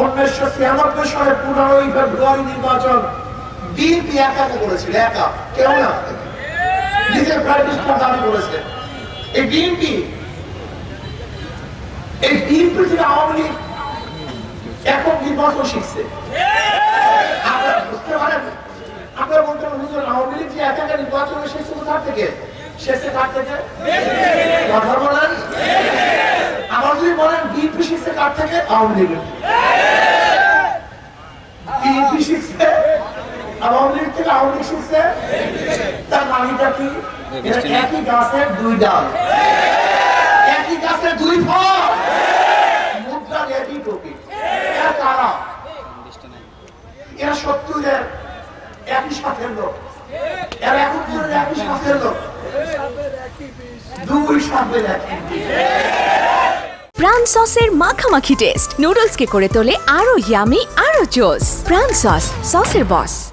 উনিশশো ছিয়ানব্বই সালে পনেরোই ফেব্রুয়ারি নির্বাচন। বিএনপি একা করেছিল, একা। কেউ না। নিজের প্রাইভেট দাবি করেছে। এই বিএনপি এই বিএনপি থেকে আওয়ামী লীগ একক নির্বাচন শিখছে। আপনারা বুঝতে পারেন? আপনারা বলতে হুজুর, আওয়ামী লীগ যে একা থেকে? শেষে কার থেকে? কথা যদি বলেন বিএনপি শিখছে কার থেকে? আওয়ামী লীগের বিএনপি শিখছে? আওয়ামী লীগ থেকে আওয়ামী লীগ শিখছে? তার মানিটা কি? একই গাছের দুই ডাল। একই গাছের দুই ফল। মুদ্রার একই টপিক এরা কারা? এরা সত্তরের একই সাথের লোক। এরা একাত্তরের একই সাথের লোক। দুই সাথের একই প্রাণ সসের মাখামাখি টেস্ট নুডলসকে করে তোলে আরও ইয়ামি আরও জোস প্রাণ সস সসের বস